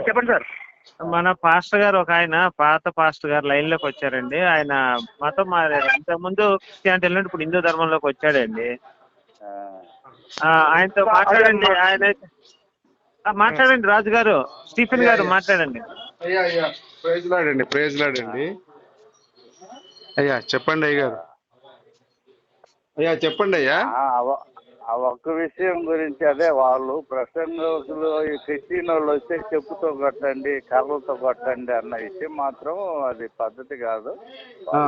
చెప్పండి సార్. మన పాస్టర్ గారు ఒక ఆయన పాత పాస్టర్ గారు లైన్లోకి వచ్చారండి. ఆయన మతం మారారు ఇంతకు ముందు క్రిస్టియానిటీ వెళ్ళినప్పుడు ఇప్పుడు హిందూ ధర్మంలోకి వచ్చాడండి. ఆ, ఆయనతో మాట్లాడండి ఆయన ఆ, మాట్లాడండి రాజు గారు స్టీఫెన్ గారు మాట్లాడండి. అయ్యా అయ్యా ప్రైజ్ లాడండి ప్రైజ్ లాడండి అయ్యా చెప్పండి అయ్య గారు అయ్యా. చెప్పండి అయ్యా ఆ, ఒక్క విషయం గురించి అదే వాళ్ళు ప్రసంగకులు ఈ క్రిస్టియన్ వాళ్ళు వస్తే చెప్పుతో కొట్టండి కర్రలతో కొట్టండి అన్న విషయం మాత్రం అది పద్ధతి కాదు.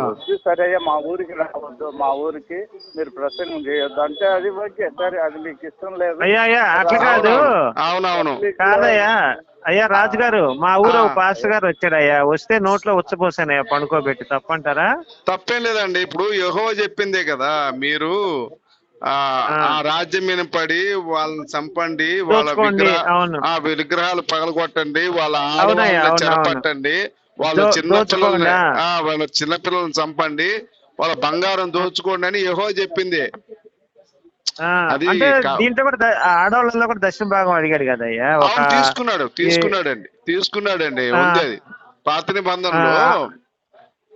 వచ్చి సరే అయ్యా మా ఊరికి రావద్దు మా ఊరికి మీరు ప్రసంగం చేయొద్దు అంటే అది ఓకే సరే అది మీకు ఇష్టం లేదు. అయ్యా అట్లా కాదు. అవునవును. కాదయ్యా అయ్యా రాజు గారు మా ఊరు. పాస్టర్ గారు వచ్చాడయ్యా వస్తే నోట్లో ఉచ్చపోసానయ్యా పండుకోబెట్టి తప్పంటారా? తప్పేం లేదండి ఇప్పుడు యహో చెప్పిందే కదా మీరు ఆ ఆ రాజ్యం మీద పడి వాళ్ళని చంపండి వాళ్ళ. ఆ విగ్రహాలు పగలగొట్టండి వాళ్ళ ఆడవాళ్ళని చెరపట్టండి వాళ్ళ చిన్న పిల్లల్ని వాళ్ళ చిన్న పిల్లల్ని చంపండి వాళ్ళ బంగారం దోచుకోండి అని యహో చెప్పింది అంటే దీంట్లో కూడా ఆడవాళ్ళలో కూడా దశమ భాగం అడిగాడు తీసుకున్నాడు తీసుకున్నాడండి తీసుకున్నాడండి. ఉంది అది పాత నిబంధనలో.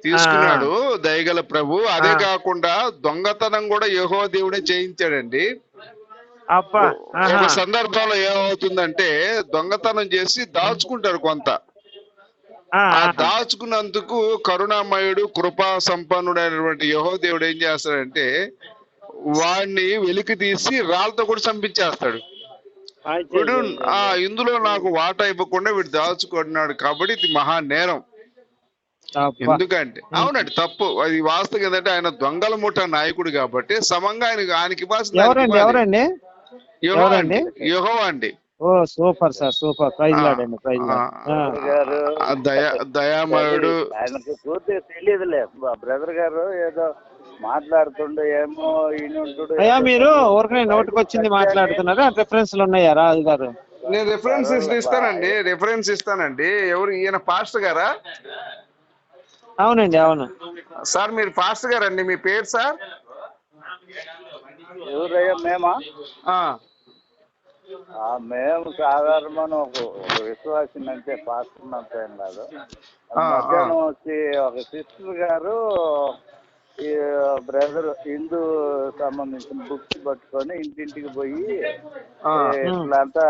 తీసుకున్నాడు దయగల ప్రభు. అదే. కాకుండా దొంగతనం కూడా యహో దేవుడే చేయించాడండి. అప్ప. ఒక సందర్భంలో ఏమవుతుందంటే దొంగతనం చేసి దాచుకుంటారు కొంత. ఆ దాచుకున్నందుకు కరుణామయుడు కృపా సంపన్నుడైనటువంటి యహో దేవుడు ఏం చేస్తాడంటే వాడిని వెలికి తీసి రాళ్ళతో కూడా చంపించేస్తాడు. వీడు ఆ ఇందులో నాకు వాటా ఇవ్వకుండా వీడు దాచుకున్నాడు కాబట్టి ఇది మహా నేరం. ఎందుకంటే అవునండి తప్పు. అది వాస్తవం ఏంటంటే ఆయన దొంగల ముఠ నాయకుడు కాబట్టి సమంగా ఆయన ఆయనకి ఎవరండి ఎవరండి యహో ఎవరండి? అండి. యహో అండి. ఓ సూపర్ సార్ సూపర్. ప్రైజ్ లాడండి ప్రైజ్ దయా దయామయుడు. ఆయనకు పూర్తిగా తెలియదులే. బ్రదర్ గారు ఏదో మాట్లాడుతుండే ఏమో ఈయనుంటుడు అయ్యా మీరు ఊరికనే నోటికి వచ్చింది మాట్లాడుతున్నారా. రిఫరెన్స్లు ఉన్నాయా రాజు గారు? నేను రిఫరెన్స్ ఇస్తానండి రిఫరెన్స్ ఇస్తానండి. ఎవరు ఈయన పాస్టర్ గారా? అవునండి అవును. సార్ మీరు పాస్టర్ గారండి మీ పేరు సార్? ఎవరయ్యా మేమా? ఆ, ఆ, మేము సాధారణమైన ఒక ఒక విశ్వాసం అంటే పాస్టర్ అంత ఏం కాదు ఆ, మధ్యాహ్నం వచ్చి ఒక సిస్టర్ గారు ఈ బ్రదర్ హిందూ సంబంధించిన బుక్స్ పట్టుకొని ఇంటింటికి పోయి ఆ. ఏ, ఇట్లంతా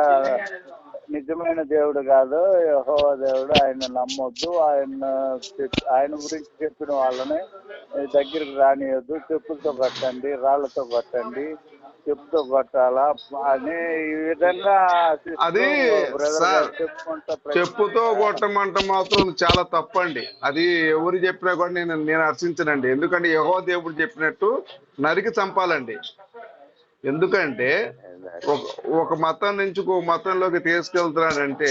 నిజమైన దేవుడు కాదు యెహోవా దేవుడు. ఆయన నమ్మొద్దు. ఆయన ఆయన గురించి చెప్పిన వాళ్ళని దగ్గరికి రానియొద్దు. చెప్పులతో కొట్టండి రాళ్ళతో కొట్టండి చెప్పుతో కొట్టాలా అని ఈ విధంగా అది చెప్పుతో కొట్టమంట మాత్రం చాలా తప్పండి. అది ఎవరు చెప్పినా కూడా నేను నేను హర్షించనండి. ఎందుకంటే యహో దేవుడు చెప్పినట్టు నరికి చంపాలండి. ఎందుకంటే ఒక ఒక మతం నుంచి ఒక మతంలోకి తీసుకెళ్తున్నాడంటే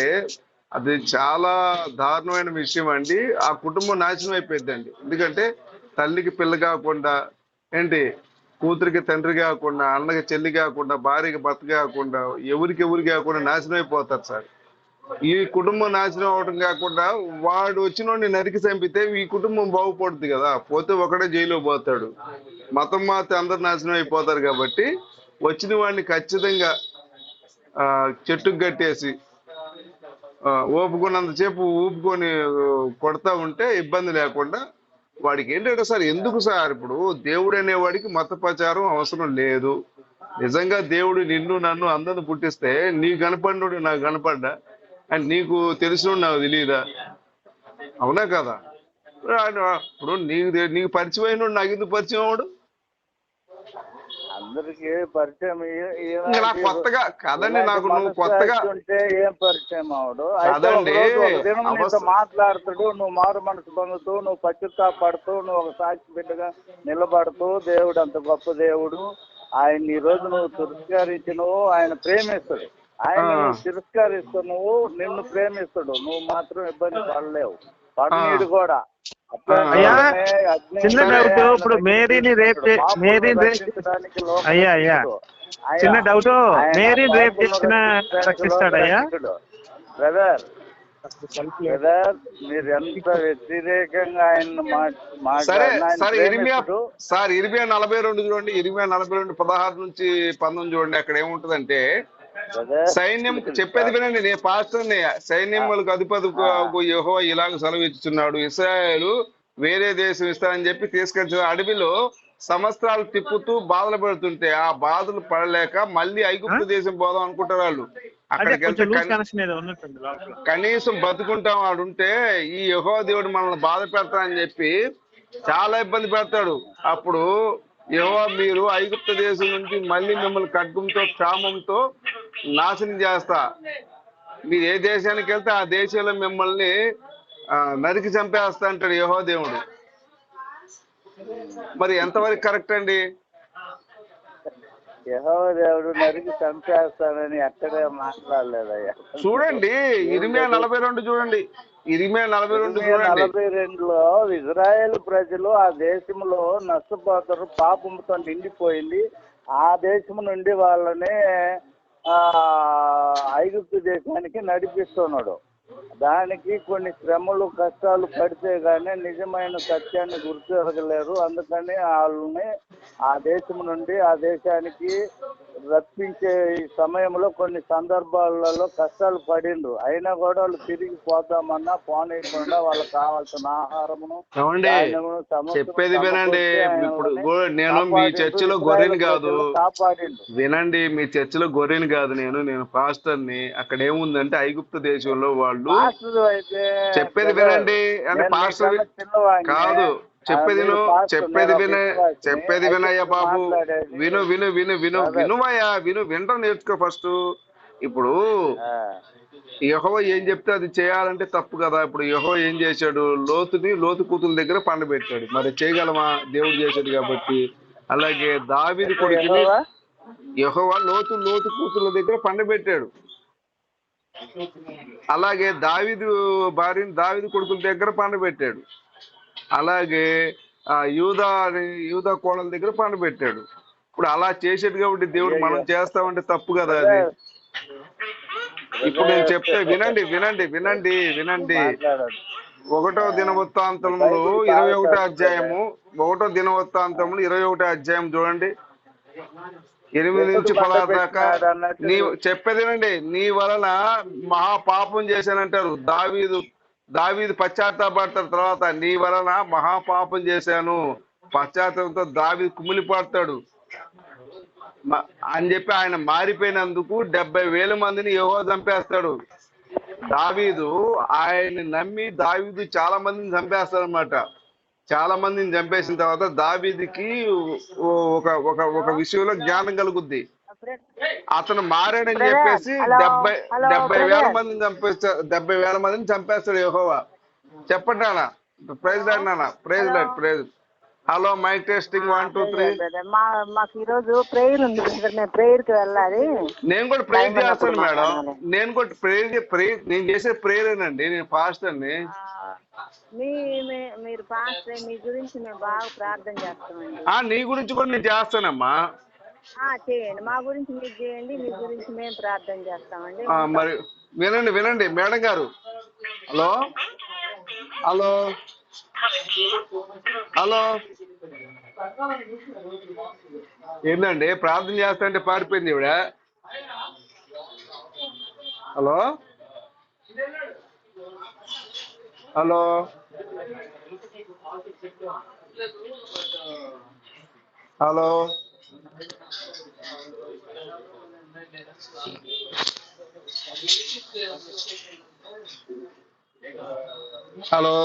అది చాలా దారుణమైన విషయం అండి. ఆ కుటుంబం నాశనం అయిపోయిందండి ఎందుకంటే తల్లికి పిల్ల కాకుండా ఏంటి కూతురికి తండ్రి కాకుండా అన్నకి చెల్లి కాకుండా భార్యకి భర్త కాకుండా ఎవరికి ఎవరికి కాకుండా నాశనం అయిపోతారు సార్. ఈ కుటుంబం నాశనం అవడం కాకుండా వాడు వచ్చినోడిని నరికి చంపితే ఈ కుటుంబం బాగుపడుతుంది కదా. పోతే ఒకడే జైలు పోతాడు. మతం మాత్రం అందరు నాశనం అయిపోతారు కాబట్టి వచ్చిన వాడిని ఖచ్చితంగా చెట్టుకు కట్టేసి ఊపుకున్నంతసేపు ఊపుకొని కొడతా ఉంటే ఇబ్బంది లేకుండా వాడికి ఏంటంటే సార్ ఎందుకు సార్ ఇప్పుడు దేవుడు అనేవాడికి మత ప్రచారం అవసరం లేదు. నిజంగా దేవుడు నిన్ను నన్ను అందరిని పుట్టిస్తే నీ కనపడినోడు నాకు కనపడ్డా? అండ్ నీకు తెలిసిన నాకు తెలియదా? అవునా కదా? ఇప్పుడు ఆయన- ఇప్పుడు నీకు నీకు పరిచయం అయినోడు నాకు ఎందుకు పరిచయం అవడు అందరికి పరిచయం? నాకు కొత్తగా కదండి నాకు నువ్వు కొత్తగా ఉంటే ఏం పరిచయం అవడు కాదండి, మాట్లాడుతాడు నువ్వు మారు మనసు పొందుతూ నువ్వు పశ్చాత్తాపడుతూ నువ్వు ఒక సాక్షి బిడ్డగా నిలబడుతూ దేవుడు అంత గొప్ప దేవుడు. ఆయన ఈ రోజు నువ్వు తిరస్కరించినవు ఆయన ప్రేమిస్తాడు. ఆయన ఆ. నువ్వు తిరస్కరిస్తూ నువ్వు నిన్ను ప్రేమిస్తాడు నువ్వు మాత్రం ఇబ్బంది పడలేవు పడనీడు కూడా చిన్న డౌట్ ఇప్పుడు మేరీని రేప్ మేరీని రేప్ అయ్యా, అయ్యా. చిన్న డౌట్ మేరీని రేప్ చేసిన రక్షిస్తాడయ్యా. బ్రదర్ బ్రదర్ మీరు ఎంత వ్యతిరేకంగా ఆయన సరే ఇరిమియా. సార్ ఇరిమియా నలభై రెండు చూడండి ఇరిమియా నలభై రెండు పదహారు నుంచి పంతొమ్మిది చూడండి అక్కడ ఏముంటదంటే సైన్యం చెప్పేది వినండి నేను పాస్టర్ని సైన్యములకు అధిపతి యహో ఇలాగ సెలవిస్తున్నాడు ఇస్రాయేలు వేరే దేశం ఇస్తారని చెప్పి తీసుకొచ్చిన అడవిలో సంవత్సరాలు తిప్పుతూ బాధలు పడుతుంటే ఆ బాధలు పడలేక మళ్ళీ ఐగుప్తు దేశం పోదాం అనుకుంటారు వాళ్ళు. అక్కడికి కనీసం బతుకుంటాం ఆడుంటే ఈ యహో దేవుడు మనల్ని బాధ పెడతానని చెప్పి చాలా ఇబ్బంది పెడతాడు. అప్పుడు యహో మీరు ఐగుప్త దేశం నుంచి మళ్ళీ మిమ్మల్ని ఖడ్గంతో క్షామంతో నాశనం చేస్తా. మీరు ఏ దేశానికి వెళ్తే ఆ దేశంలో మిమ్మల్ని నరికి చంపేస్తా అంటాడు యహో దేవుడు. మరి ఎంతవరకు కరెక్ట్ అండి? యెహోవా దేవుడు నరికి చంపేస్తానని ఎక్కడే మాట్లాడలేదయ్యా. చూడండి ఇరిమే నలభై రెండు చూడండి. ఇరిమే నలభై రెండు నలభై రెండులో ఇజ్రాయెల్ ప్రజలు ఆ దేశంలో నష్టపోతారు పాపంతో నిండిపోయింది. ఆ దేశం నుండి వాళ్ళని ఐగుప్తు దేశానికి నడిపిస్తున్నాడు. దానికి కొన్ని శ్రమలు కష్టాలు పడితే గానీ నిజమైన సత్యాన్ని గుర్తిరగలేరు అందుకని వాళ్ళని ఆ దేశం నుండి ఆ దేశానికి రప్పించే ఈ సమయంలో కొన్ని సందర్భాలలో కష్టాలు పడిండ్రు. అయినా కూడా వాళ్ళు తిరిగి పోతామన్నా పోనీయకుండా వాళ్ళకి కావాల్సిన ఆహారమును సమస్తము చెప్పేది వినండి. ఇప్పుడు నేను మీ. చర్చిలో గొర్రెని కాదు. కాపాడిండు వినండి మీ చర్చిలో గొర్రెని కాదు నేను. నేను పాస్టర్ని. అక్కడ ఏముందంటే ఐగుప్తు దేశంలో వాళ్ళు చెప్పేది వినండి. అంటే పాస్టర్. కాదు. చెప్పేది చెప్పేది విన. చెప్పేది వినయ్య బాబు. విను విను విను విను. వినుమయ్యా విను వినటం నేర్చుకో ఫస్ట్. ఇప్పుడు యహో ఏం చెప్తే అది చేయాలంటే తప్పు కదా. ఇప్పుడు యహో ఏం చేశాడు? లోతుని లోతు కూతుల దగ్గర పండబెట్టాడు. మరి చేయగలమా? దేవుడు చేశాడు కాబట్టి. అలాగే దావిది కొడుకుని యెహోవా? లోతు లోతు కూతుల దగ్గర పండబెట్టాడు. అలాగే దావిదు భార్యని దావిదు కొడుకుల దగ్గర పండబెట్టాడు. అలాగే ఆ యూదా యూదా కోడల దగ్గర పండబెట్టాడు ఇప్పుడు అలా చేసేది కాబట్టి దేవుడు మనం చేస్తామంటే తప్పు కదా అది? ఇప్పుడు నేను చెప్తే వినండి వినండి వినండి వినండి. ఒకటో దినవృత్తాంతంలో ఇరవై ఒకటో అధ్యాయము ఒకటో దినవృత్తాంతంలో ఇరవై ఒకటో అధ్యాయం చూడండి. ఎనిమిది నుంచి పదహారు దాకా నీ చెప్పేది వినండి. నీ వలన మహా పాపం చేశానంటారు. దావీదు దావీదు పశ్చాత్తాపడతాడు తర్వాత నీ వలన మహాపాపం చేశాను. పశ్చాత్తాపంతో దావీదు కుమిలిపడతాడు అని చెప్పి ఆయన మారిపోయినందుకు డెబ్బై వేల మందిని యహో చంపేస్తాడు. దావీదు ఆయన్ని నమ్మి దావీదు చాలా మందిని చంపేస్తాడు అనమాట చాలా మందిని చంపేసిన తర్వాత దావీదికి ఒక ఒక ఒక విషయంలో జ్ఞానం కలుగుద్ది. అతను మారాడని చెప్పేసి డెబ్బై డెబ్బై వేల మందిని చంపేస్తా డెబ్బై వేల మందిని చంపేస్తాడు యెహోవా. చెప్పండి నాన్న. ప్రైజ్ లాడ్ నాన్న. Praise Lord praise hello mic testing one two three మా మాకు ఈరోజు ప్రేయర్ ఉంది మేము ప్రేయర్కి వెళ్ళాలి. నేను కూడా ప్రేయర్ చేస్తాను మేడం. నేను కూడా ప్రేయర్ ప్రేయర్ నేను చేసే ప్రేయర్ అండి నేను ఫాస్ట్ అండి. మీ మీ- మీరు పాస్ మీ గురించి మేము బాగా ప్రార్థన చేస్తామండి. నీ గురించి కూడా నేను చేస్తానమ్మా. చేయండి. మా గురించి మీరు చేయండి మీ గురించి మేము ప్రార్థన చేస్తామండి. మరి వినండి వినండి. మేడం గారు. హలో? హలో? హలో? ఏంటండి ప్రార్థన చేస్తా అంటే పారిపోయింది ఇవిడ హలో? హలో? హలో? హలో